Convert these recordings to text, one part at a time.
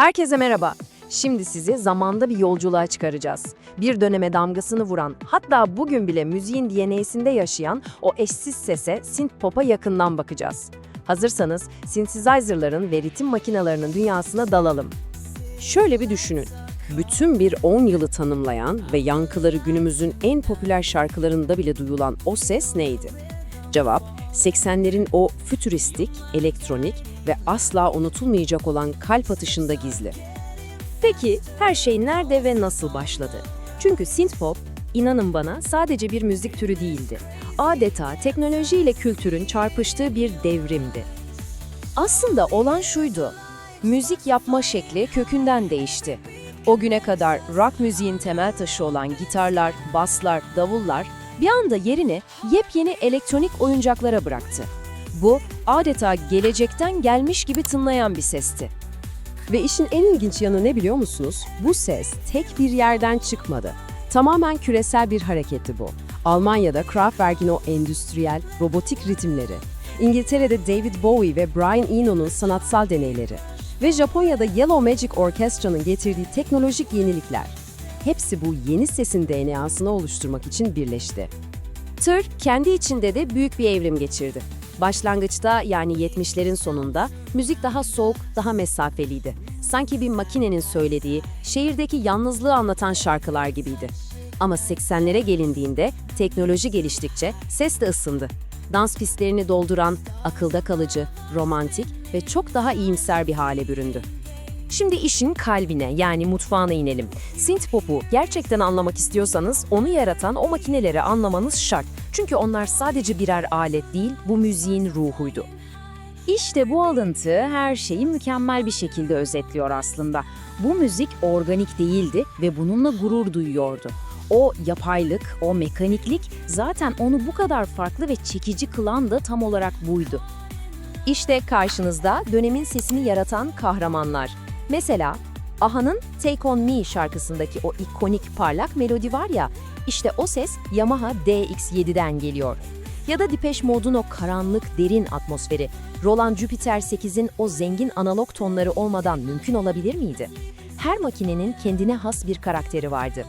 Herkese merhaba. Şimdi sizi zamanda bir yolculuğa çıkaracağız. Bir döneme damgasını vuran, hatta bugün bile müziğin DNA'sinde yaşayan o eşsiz sese, synth-pop'a yakından bakacağız. Hazırsanız synthesizer'ların ve ritim makinelerinin dünyasına dalalım. Şöyle bir düşünün. Bütün bir 10 yılı tanımlayan ve yankıları günümüzün en popüler şarkılarında bile duyulan o ses neydi? Cevap, 80'lerin o fütüristik, elektronik ve asla unutulmayacak olan kalp atışında gizli. Peki her şey nerede ve nasıl başladı? Çünkü synthpop, inanın bana sadece bir müzik türü değildi. Adeta teknolojiyle kültürün çarpıştığı bir devrimdi. Aslında olan şuydu. Müzik yapma şekli kökünden değişti. O güne kadar rock müziğin temel taşı olan gitarlar, baslar, davullar bir anda yerini yepyeni elektronik oyuncaklara bıraktı. Bu adeta gelecekten gelmiş gibi tınlayan bir sesti. Ve işin en ilginç yanı ne biliyor musunuz? Bu ses tek bir yerden çıkmadı. Tamamen küresel bir hareketti bu. Almanya'da Kraftwerk'in o endüstriyel, robotik ritimleri, İngiltere'de David Bowie ve Brian Eno'nun sanatsal deneyleri ve Japonya'da Yellow Magic Orchestra'nın getirdiği teknolojik yenilikler. Hepsi bu yeni sesin DNA'sını oluşturmak için birleşti. Tır kendi içinde de büyük bir evrim geçirdi. Başlangıçta yani 70'lerin sonunda müzik daha soğuk, daha mesafeliydi. Sanki bir makinenin söylediği, şehirdeki yalnızlığı anlatan şarkılar gibiydi. Ama 80'lere gelindiğinde teknoloji geliştikçe ses de ısındı. Dans pistlerini dolduran, akılda kalıcı, romantik ve çok daha iyimser bir hale büründü. Şimdi işin kalbine yani mutfağına inelim. Synthpop'u gerçekten anlamak istiyorsanız onu yaratan o makineleri anlamanız şart. Çünkü onlar sadece birer alet değil, bu müziğin ruhuydu. İşte bu alıntı her şeyi mükemmel bir şekilde özetliyor aslında. Bu müzik organik değildi ve bununla gurur duyuyordu. O yapaylık, o mekaniklik zaten onu bu kadar farklı ve çekici kılan da tam olarak buydu. İşte karşınızda dönemin sesini yaratan kahramanlar. Mesela Aha'nın Take On Me şarkısındaki o ikonik parlak melodi var ya, işte o ses Yamaha DX7'den geliyor. Ya da Depeche Mode'un o karanlık, derin atmosferi, Roland Jupiter 8'in o zengin analog tonları olmadan mümkün olabilir miydi? Her makinenin kendine has bir karakteri vardı.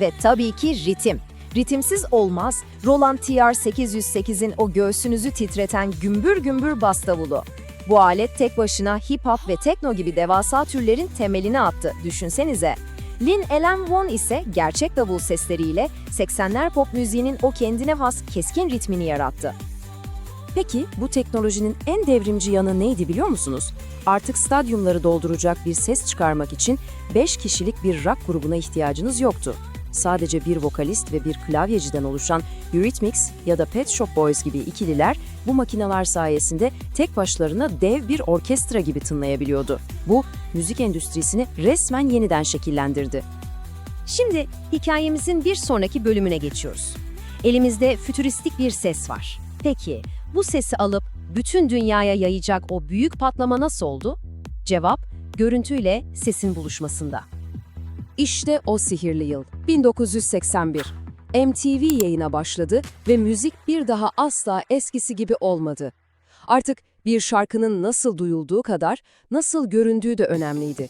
Ve tabii ki ritim. Ritimsiz olmaz. Roland TR-808'in o göğsünüzü titreten gümbür gümbür bas davulu. Bu alet tek başına hip hop ve tekno gibi devasa türlerin temelini attı. Düşünsenize. Lin Ellen Won ise gerçek davul sesleriyle 80'ler pop müziğinin o kendine has keskin ritmini yarattı. Peki bu teknolojinin en devrimci yanı neydi biliyor musunuz? Artık stadyumları dolduracak bir ses çıkarmak için 5 kişilik bir rock grubuna ihtiyacınız yoktu. Sadece bir vokalist ve bir klavyeciden oluşan Eurythmics ya da Pet Shop Boys gibi ikililer bu makineler sayesinde tek başlarına dev bir orkestra gibi tınlayabiliyordu. Bu müzik endüstrisini resmen yeniden şekillendirdi. Şimdi hikayemizin bir sonraki bölümüne geçiyoruz. Elimizde fütüristik bir ses var. Peki bu sesi alıp bütün dünyaya yayacak o büyük patlama nasıl oldu? Cevap, görüntüyle sesin buluşmasında. İşte o sihirli yıl, 1981. MTV yayına başladı ve müzik bir daha asla eskisi gibi olmadı. Artık bir şarkının nasıl duyulduğu kadar nasıl göründüğü de önemliydi.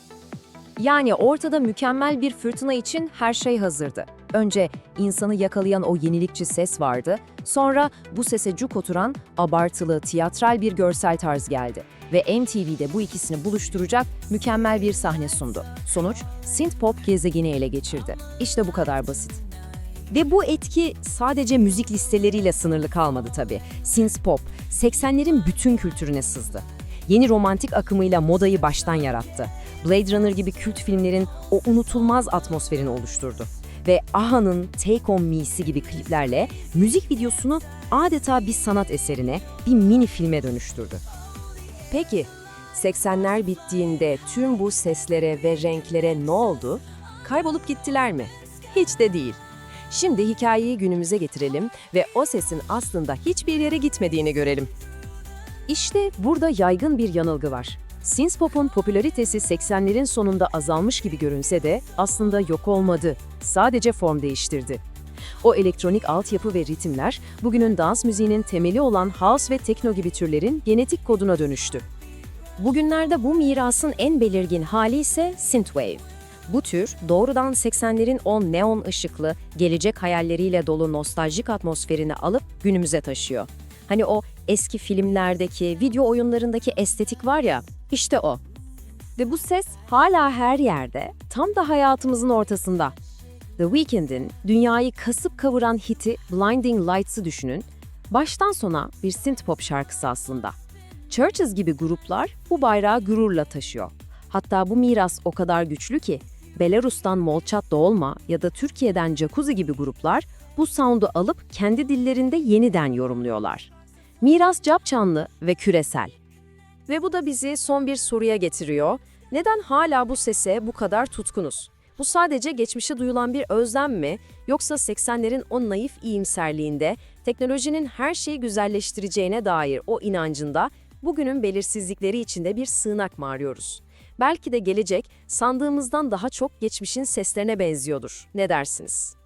Yani ortada mükemmel bir fırtına için her şey hazırdı. Önce insanı yakalayan o yenilikçi ses vardı, sonra bu sese cuk oturan abartılı, tiyatral bir görsel tarz geldi. Ve MTV'de bu ikisini buluşturacak mükemmel bir sahne sundu. Sonuç, synthpop gezegeni ele geçirdi. İşte bu kadar basit. Ve bu etki sadece müzik listeleriyle sınırlı kalmadı tabii. Synthpop, 80'lerin bütün kültürüne sızdı. Yeni romantik akımıyla modayı baştan yarattı. Blade Runner gibi kült filmlerin o unutulmaz atmosferini oluşturdu. Ve Aha'nın Take On Me'si gibi kliplerle müzik videosunu adeta bir sanat eserine, bir mini filme dönüştürdü. Peki, 80'ler bittiğinde tüm bu seslere ve renklere ne oldu? Kaybolup gittiler mi? Hiç de değil. Şimdi hikayeyi günümüze getirelim ve o sesin aslında hiçbir yere gitmediğini görelim. İşte burada yaygın bir yanılgı var. Synthpop'un popülaritesi 80'lerin sonunda azalmış gibi görünse de aslında yok olmadı. Sadece form değiştirdi. O elektronik altyapı ve ritimler bugünün dans müziğinin temeli olan house ve tekno gibi türlerin genetik koduna dönüştü. Bugünlerde bu mirasın en belirgin hali ise synthwave. Bu tür doğrudan 80'lerin o neon ışıklı, gelecek hayalleriyle dolu nostaljik atmosferini alıp günümüze taşıyor. Hani o eski filmlerdeki, video oyunlarındaki estetik var ya, işte o. Ve bu ses hala her yerde, tam da hayatımızın ortasında. The Weeknd'in dünyayı kasıp kavuran hiti Blinding Lights'ı düşünün. Baştan sona bir synth-pop şarkısı aslında. Churches gibi gruplar bu bayrağı gururla taşıyor. Hatta bu miras o kadar güçlü ki Belarus'tan Molchat Dolma ya da Türkiye'den Jacuzzi gibi gruplar bu sound'u alıp kendi dillerinde yeniden yorumluyorlar. Miras capcanlı ve küresel. Ve bu da bizi son bir soruya getiriyor. Neden hala bu sese bu kadar tutkunuz? Bu sadece geçmişe duyulan bir özlem mi? Yoksa 80'lerin o naif iyimserliğinde, teknolojinin her şeyi güzelleştireceğine dair o inancında bugünün belirsizlikleri içinde bir sığınak mı arıyoruz? Belki de gelecek sandığımızdan daha çok geçmişin seslerine benziyordur. Ne dersiniz?